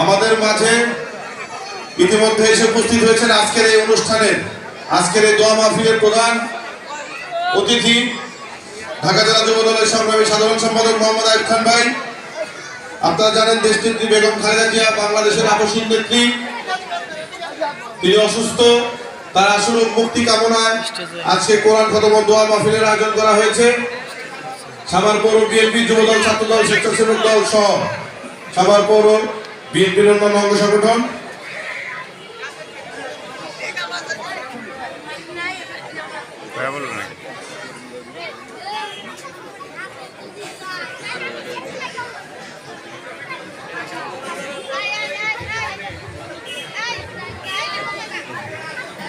আমাদের মাঝে ইতিমধ্যে এসে উপস্থিত হয়েছেন আজকের এই অনুষ্ঠানের আজকের এই দোয়া মাহফিলের প্রধান অতিথি ঢাকা জেলা যুব দলের সংগ্রামী সাধারণ সম্পাদক মোহাম্মদ আইব খান ভাই, আপনারা জানেন দেশনেত্রী বেগম খালেদা জিয়া বাংলাদেশের আপসীন নেত্রী। তিনি অসুস্থ, তার আসল মুক্তি কামনায় আজকে কোরআন খতম দোয়া মাহফিলের আয়োজন করা হয়েছে। সাভার পৌর বিএনপি যুবদল, ছাত্রদল, স্বেচ্ছাসেবক দল সহ সাভার পৌর বিএনপির অন্যান্য অঙ্গ সংগঠন?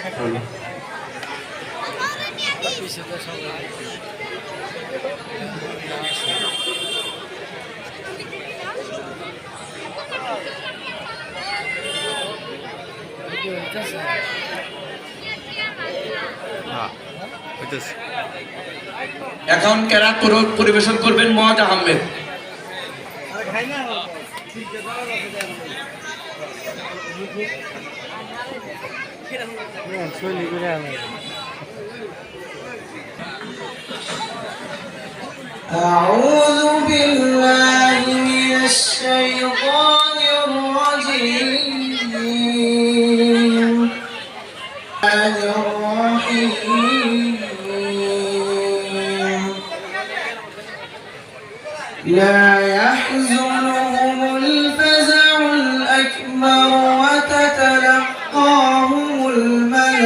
কথা বলব এখন কেরাত পরি- পরিবেশন করবেন মহাজ আহমেদ أعوذ بالله من الشيطان الرجيم لا يحزنهم الفزع الأكبر وتتلقاهم الملائكة.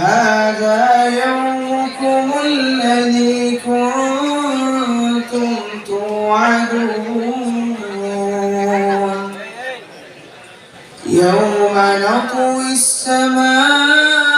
هذا يومكم الذي كنتم توعدون. يوم نطوي السماء